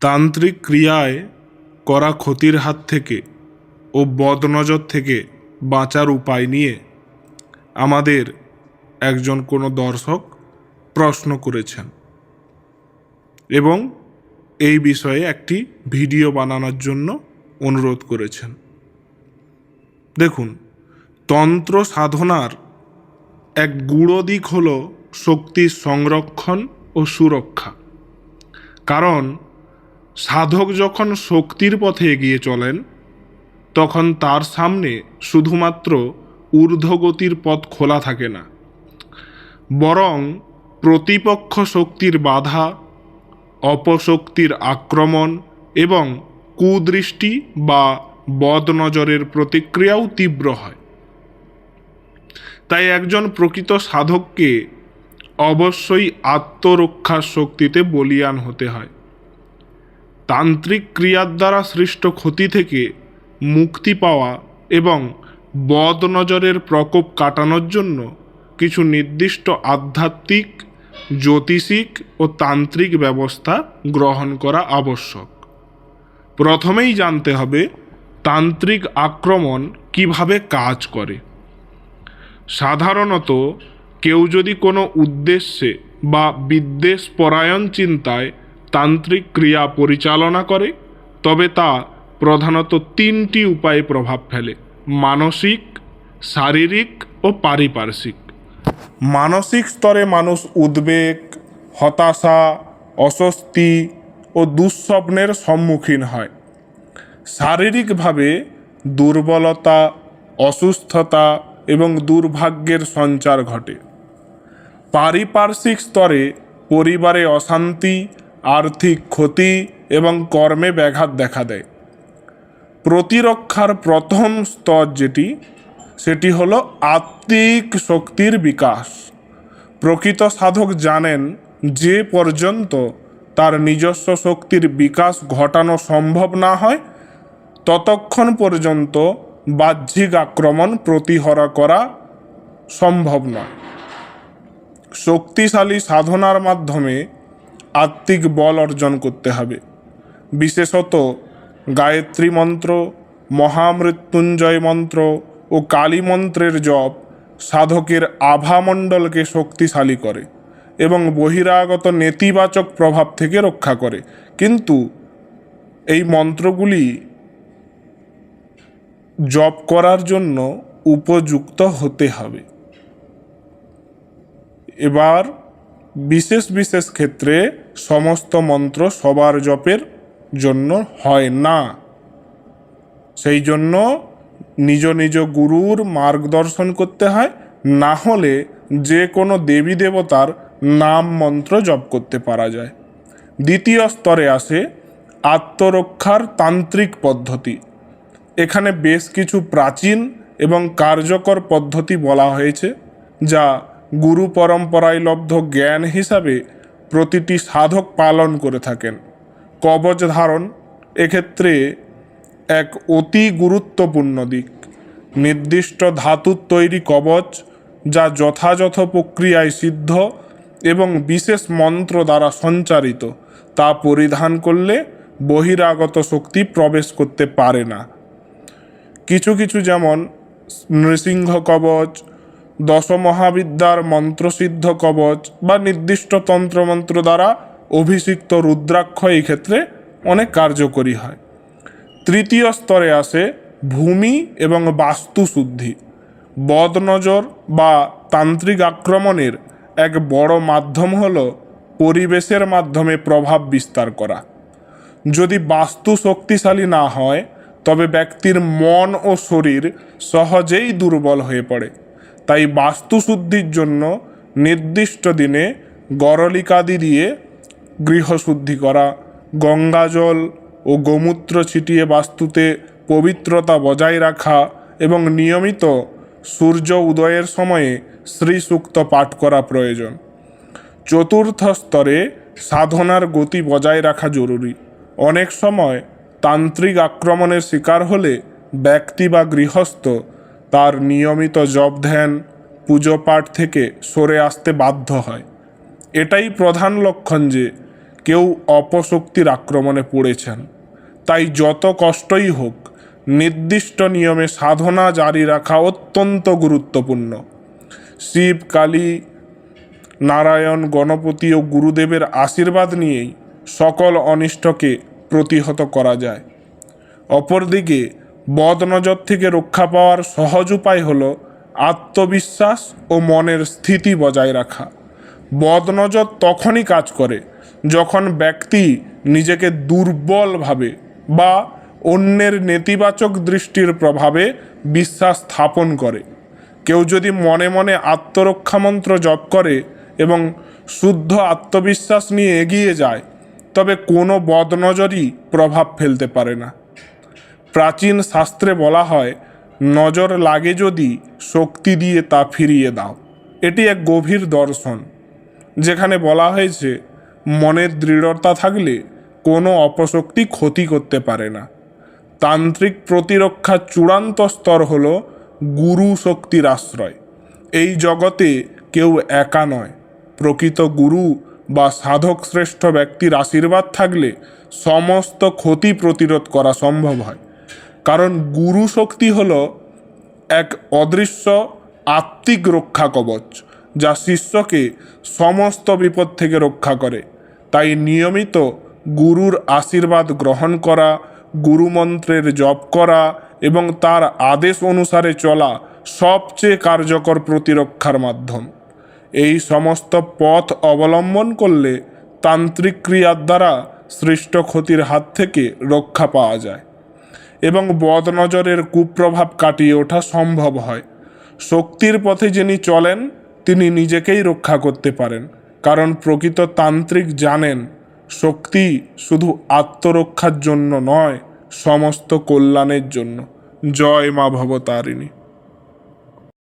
তান্ত্রিক ক্রিয়ায় করা ক্ষতির হাত থেকে ও বদনজর থেকে বাঁচার উপায় নিয়ে আমাদের একজন কোনো দর্শক প্রশ্ন করেছেন এবং এই বিষয়ে একটি ভিডিও বানানোর জন্য অনুরোধ করেছেন। দেখুন, তন্ত্র সাধনার এক গুঁড়ো দিক হল শক্তির সংরক্ষণ ও সুরক্ষা। কারণ সাধক যখন শক্তির পথে এগিয়ে চলেন, তখন তার সামনে শুধুমাত্র ঊর্ধ্বগতির পথ খোলা থাকে না, বরং প্রতিপক্ষ শক্তির বাধা, অপশক্তির আক্রমণ এবং কুদৃষ্টি বা বদনজরের প্রতিক্রিয়াও তীব্র হয়। তাই একজন প্রকৃত সাধককে অবশ্যই আত্মরক্ষার শক্তিতে বলিয়ান হতে হয়। তান্ত্রিক ক্রিয়ার দ্বারা সৃষ্ট ক্ষতি থেকে মুক্তি পাওয়া এবং বদনজরের প্রকোপ কাটানোর জন্য কিছু নির্দিষ্ট আধ্যাত্মিক, জ্যোতিষিক ও তান্ত্রিক ব্যবস্থা গ্রহণ করা আবশ্যক। প্রথমেই জানতে হবে তান্ত্রিক আক্রমণ কীভাবে কাজ করে। সাধারণত কেউ যদি কোনো উদ্দেশ্যে বা বিদ্বেষ পরায়ণ চিন্তায় তান্ত্রিক ক্রিয়া পরিচালনা করে, তবে তা প্রধানত তিনটি উপায়ে প্রভাব ফেলে, মানসিক, শারীরিক ও পারিপার্শ্বিক। মানসিক স্তরে মানুষ উদ্বেগ, হতাশা, অস্বস্তি ও দুঃস্বপ্নের সম্মুখীন হয়। শারীরিকভাবে দুর্বলতা, অসুস্থতা এবং দুর্ভাগ্যের সঞ্চার ঘটে। পারিপার্শ্বিক স্তরে পরিবারে অশান্তি আর্থিক ক্ষতি এবং কর্মে ব্যাঘাত দেখা দেয়। প্রতিরক্ষার প্রথম স্তর যেটি, সেটি হলো আত্মিক শক্তির বিকাশ। প্রকৃত সাধক জানেন, যে পর্যন্ত তার নিজস্ব শক্তির বিকাশ ঘটানো সম্ভব না হয়, ততক্ষণ পর্যন্ত বাহ্যিক আক্রমণ প্রতিহরা করা সম্ভব নয়। শক্তিশালী সাধনার মাধ্যমে আত্মিক বল অর্জন করতে হবে। বিশেষত গায়ত্রী মন্ত্র, মহামৃত্যুঞ্জয় মন্ত্র ও কালী মন্ত্রের জপ সাধকের আভামণ্ডলকে শক্তিশালী করে এবং বহিরাগত নেতিবাচক প্রভাব থেকে রক্ষা করে। কিন্তু এই মন্ত্রগুলি জপ করার জন্য উপযুক্ত হতে হবে। এবার বিশেষ বিশেষ ক্ষেত্রে সমস্ত মন্ত্র সবার জপের জন্য হয় না। সেই জন্য নিজ নিজ গুরুর মার্গদর্শন করতে হয়, না হলে যে কোনো দেবী দেবতার নাম মন্ত্র জপ করতে পারা যায়। দ্বিতীয় স্তরে আসে আত্মরক্ষার তান্ত্রিক পদ্ধতি। এখানে বেশ কিছু প্রাচীন এবং কার্যকর পদ্ধতি বলা হয়েছে, যা গুরু পরম্পরায় লব্ধ জ্ঞান হিসাবে প্রতিটি সাধক পালন করে থাকেন। কবচ ধারণ এক্ষেত্রে এক অতি গুরুত্বপূর্ণ দিক। নির্দিষ্ট ধাতুর তৈরি কবচ যা যথাযথ প্রক্রিয়ায় সিদ্ধ এবং বিশেষ মন্ত্র দ্বারা সঞ্চারিত, তা পরিধান করলে বহিরাগত শক্তি প্রবেশ করতে পারে না। কিছু কিছু যেমন নৃসিংহ কবচ দশমহাবিদ্যার মন্ত্রসিদ্ধ কবচ বা নির্দিষ্ট তন্ত্রমন্ত্র দ্বারা অভিষিক্ত রুদ্রাক্ষ এই ক্ষেত্রে অনেক কার্যকরী হয়। তৃতীয় স্তরে আসে ভূমি এবং বাস্তুশুদ্ধি। বদনজর বা তান্ত্রিক আক্রমণের এক বড় মাধ্যম হল পরিবেশের মাধ্যমে প্রভাব বিস্তার করা। যদি বাস্তু শক্তিশালী না হয়, তবে ব্যক্তির মন ও শরীর সহজেই দুর্বল হয়ে পড়ে। তাই বাস্তুশুদ্ধির জন্য নির্দিষ্ট দিনে গরলিকাদি দিয়ে গৃহশুদ্ধি করা গঙ্গাজল ও গোমূত্র ছিটিয়ে বাস্তুতে পবিত্রতা বজায় রাখা এবং নিয়মিত সূর্য উদয়ের সময়ে শ্রীসূক্ত পাঠ করা প্রয়োজন। চতুর্থ স্তরে সাধনার গতি বজায় রাখা জরুরি। অনেক সময় তান্ত্রিক আক্রমণের শিকার হলে ব্যক্তি বা গৃহস্থ তার নিয়মিত জপ ধ্যান, পুজো পাঠ থেকে সরে আসতে বাধ্য হয়। এটাই প্রধান লক্ষণ যে কেউ অপশক্তির আক্রমণে পড়েছেন। তাই যত কষ্টই হোক, নির্দিষ্ট নিয়মে সাধনা জারি রাখা অত্যন্ত গুরুত্বপূর্ণ। শিব, কালী, নারায়ণ, গণপতি ও গুরুদেবের আশীর্বাদ নিয়েই সকল অনিষ্টকে প্রতিহত করা যায়। অপরদিকে বদনজর থেকে রক্ষা পাওয়ার সহজ উপায় হল আত্মবিশ্বাস ও মনের স্থিতি বজায় রাখা। বদনজর তখনই কাজ করে যখন ব্যক্তি নিজেকে দুর্বল ভাবে বা অন্যের নেতিবাচক দৃষ্টির প্রভাবে বিশ্বাস স্থাপন করে। কেউ যদি মনে মনে আত্মরক্ষা মন্ত্র জপ করে এবং শুদ্ধ আত্মবিশ্বাস নিয়ে এগিয়ে যায়, তবে কোনো বদনজরই প্রভাব ফেলতে পারে না। প্রাচীন শাস্ত্রে বলা হয়, নজর লাগে যদি, শক্তি দিয়ে তা ফিরিয়ে দাও। এটি এক গভীর দর্শন, যেখানে বলা হয়েছে, মনের দৃঢ়তা থাকলে কোনো অপশক্তি ক্ষতি করতে পারে না। তান্ত্রিক প্রতিরক্ষার চূড়ান্ত স্তর হল গুরু শক্তির আশ্রয়। এই জগতে কেউ একা নয়। প্রকৃত গুরু বা সাধক শ্রেষ্ঠ ব্যক্তির আশীর্বাদ থাকলে সমস্ত ক্ষতি প্রতিরোধ করা সম্ভব হয়। কারণ গুরু শক্তি হল এক অদৃশ্য আত্মিক রক্ষা কবচ, যা শিষ্যকে সমস্ত বিপদ থেকে রক্ষা করে। তাই নিয়মিত গুরুর আশীর্বাদ গ্রহণ করা গুরুমন্ত্রের জপ করা এবং তার আদেশ অনুসারে চলা সবচেয়ে কার্যকর প্রতিরক্ষার মাধ্যম। এই সমস্ত পথ অবলম্বন করলে তান্ত্রিক ক্রিয়ার দ্বারা সৃষ্ট ক্ষতির হাত থেকে রক্ষা পাওয়া যায়। এবং বদনজরের কুপ্রভাব কাটিয়ে ওঠা সম্ভব হয়। শক্তির পথে যিনি চলেন, তিনি নিজেকেই রক্ষা করতে পারেন, কারণ প্রকৃত তান্ত্রিক জানেন, শক্তি শুধু আত্মরক্ষার জন্য নয়, সমস্ত কল্যাণের জন্য। জয় মা ভবতারিণী।